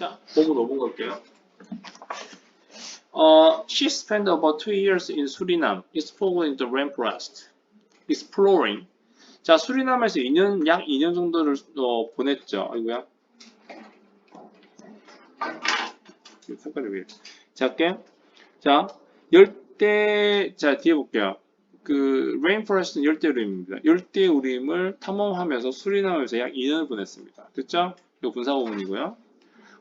자, 보고 넘어갈게요. 어, she spent about two years in Suriname, exploring the rainforest. exploring. 자, 수리남에서 2년, 약 2년 정도를 어, 보냈죠. 아이고야. 색깔이 왜 이래. 자, 열대, 자, 뒤에 볼게요. 그, rainforest는 열대우림입니다. 열대우림을 탐험하면서 수리남에서 약 2년을 보냈습니다. 됐죠? 이거 분사구문이고요.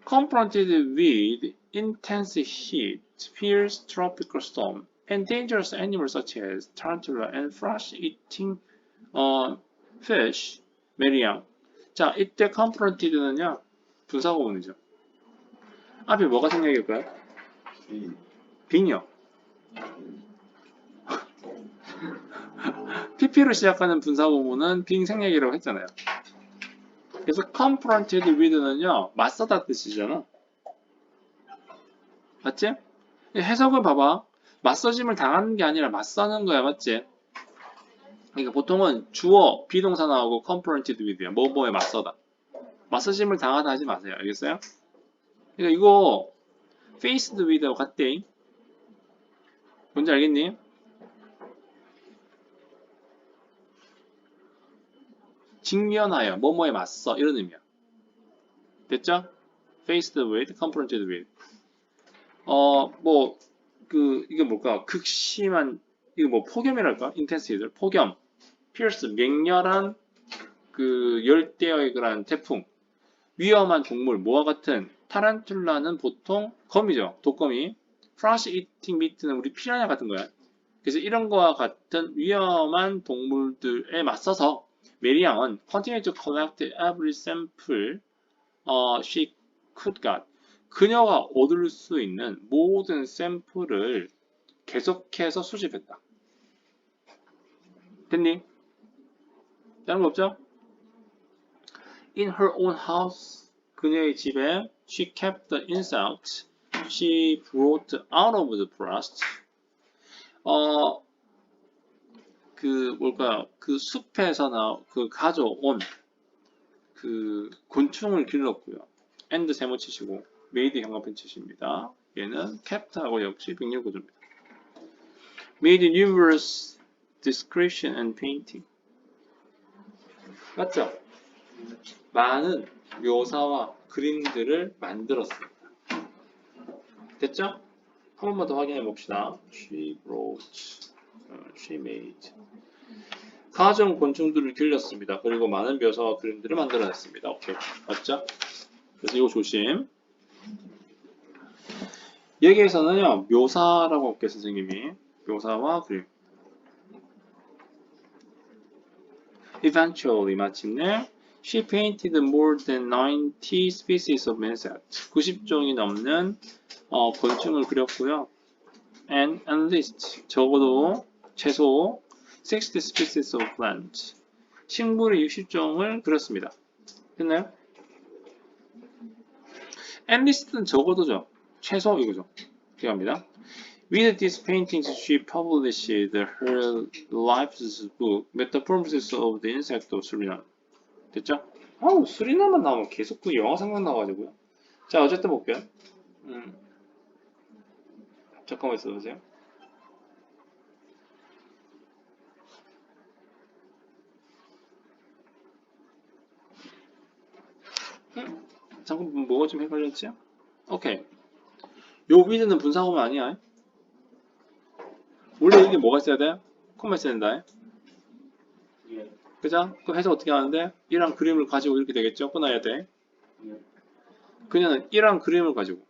Confronted with intense heat, fierce tropical storm, and dangerous animals such as tarantula and flesh-eating 어, fish, 메리양. 자, 이때 confronted는요, 분사구문이죠. 앞에 뭐가 생략일까요? 빙이요. PP로 시작하는 분사구문은 빙 생략이라고 했잖아요. 그래서 confronted with는요, 맞서다 뜻이잖아. 맞지? 해석을 봐봐. 맞서짐을 당하는 게 아니라 맞서는 거야, 맞지? 그러니까 보통은 주어, 비동사 나오고 confronted with야. 뭐뭐에 맞서다. 맞서짐을 당하다 하지 마세요. 알겠어요? 그러니까 이거 faced with하고 같대. 뭔지 알겠니? 직면하여, 뭐뭐에 맞서 이런 의미야. 됐죠? faced with, confronted with. 어, 뭐, 그, 이게 뭘까? 극심한, 이거 뭐 폭염이랄까? 인텐시들, 폭염, 피어스, 맹렬한 그 열대어의 그런 태풍, 위험한 동물, 뭐와 같은 타란툴라는 보통 거미죠. 독거미. 프라시 미트는 우리 피라냐 같은 거야. 그래서 이런 거와 같은 위험한 동물들에 맞서서 메리양은 continue to collect every sample 어, she could get. 그녀가 얻을 수 있는 모든 샘플을 계속해서 수집했다. 됐니? 다른 거 없죠? In her own house, 그녀의 집에 she kept the insects she brought out of the forest. 어, 그 뭘까요? 그 숲에서 나그 가져온 그 곤충을 길렀고요. and 세모 치시고 made 형광펜 치십니다. 얘는 capt하고 역시 병렬 구조입니다. made numerous description and painting. 맞죠? 많은 묘사와 그림들을 만들었습니다. 됐죠? 한 번만 더 확인해 봅시다. She wrote, 어, she made. 가정 곤충들을 길렀습니다. 그리고 많은 묘사와 그림들을 만들어냈습니다. 오케이, 맞죠? 그래서 이거 조심. 여기에서는요, 묘사라고 할게요, 선생님이. 묘사와 그림. Eventually, 마침내, she painted more than 90 species of insects. 90종이 넘는 어, 곤충을 그렸고요. And at least, 적어도 최소 60 species of plants. 식물의 60종을 그렸습니다. 됐나요? at least는 적어도죠. 최소 이거죠. 기억합니다. With these paintings, she published her life's book, Metamorphosis of the Insect of Suriname. 됐죠? 아우, 수리나만 나오면 계속 그 영화 생각나가지고요. 자, 어쨌든 볼게요. 음. 잠깐만 있어보세요. 음? 잠깐 뭐가 좀 헷갈렸지? 오케이. 요 위드는 분사구문 아니야. 원래 이게 뭐가 있어야 돼? 콤마 있어야 된다. 예. 그죠? 그럼 해석 어떻게 하는데? 이랑 그림을 가지고 이렇게 되겠죠? 끊어야 돼. 예. 그녀는 이랑 그림을 가지고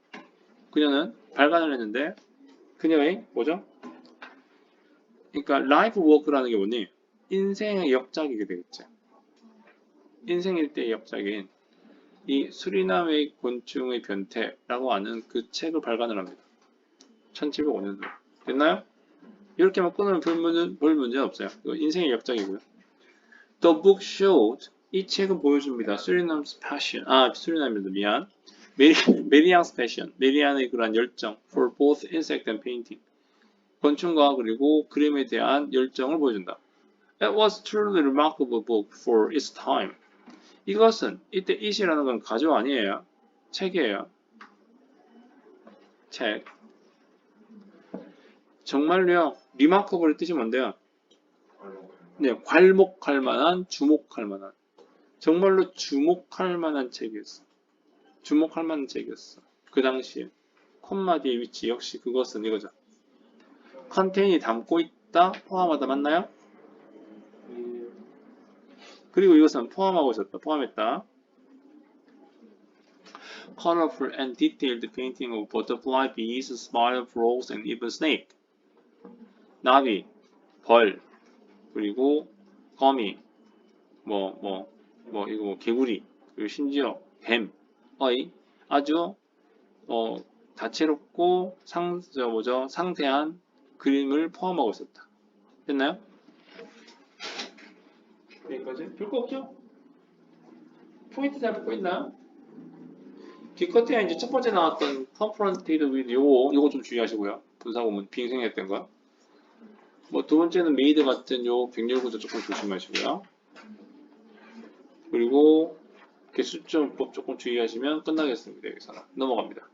그녀는 발간을 했는데 그녀의 뭐죠? 그러니까 라이프 워크라는 게 뭐니? 인생의 역작이게 되겠죠. 인생일 때의 역작인 이 수리남의 곤충의 변태라고 하는 그 책을 발간을 합니다. 1705년도. 됐나요? 이렇게만 끊으면 별 문제, 별 문제는 없어요. 이거 인생의 역작이고요. The book showed 이 책은 보여줍니다. 수리남's passion. 아, 수리남입니다. 미안. 메리, 메리앙's passion. 메리안의 그러한 열정 for both insect and painting. 곤충과 그리고 그림에 대한 열정을 보여준다. It was truly remarkable book for its time. 이것은 이때 it이라는 건 가조 아니에요. 책이에요. 책. 정말로요. 리마커블의 뜻이 뭔데요? 네, 괄목할 만한, 주목할 만한. 정말로 주목할 만한 책이었어. 주목할 만한 책이었어. 그 당시에. 콤마 뒤의 위치 역시 그것은 이거죠. 컨테인이 담고 있다, 포함하다 맞나요? 예. 그리고 이것은 포함하고 있었다, 포함했다. Colorful and detailed painting of butterfly, bees, spider, frogs, and even snake. 나비, 벌, 그리고 거미, 뭐, 뭐, 뭐, 이거 뭐, 개구리, 그리고 심지어 뱀, 어이, 아주, 어, 다채롭고 상, 저 뭐죠, 상세한 그림을 포함하고 있었다. 됐나요? 여기까지? 별거 없죠? 포인트 잡고 있나요? 기껏해야 이제 첫 번째 나왔던 confronted 요거, 요거 좀 주의하시고요. 분사구문 빙생했던 거. 뭐 두 번째는 made 같은 요 병렬구조 조금 조심하시고요. 그리고 개수점법 조금 주의하시면 끝나겠습니다. 여기서는 넘어갑니다.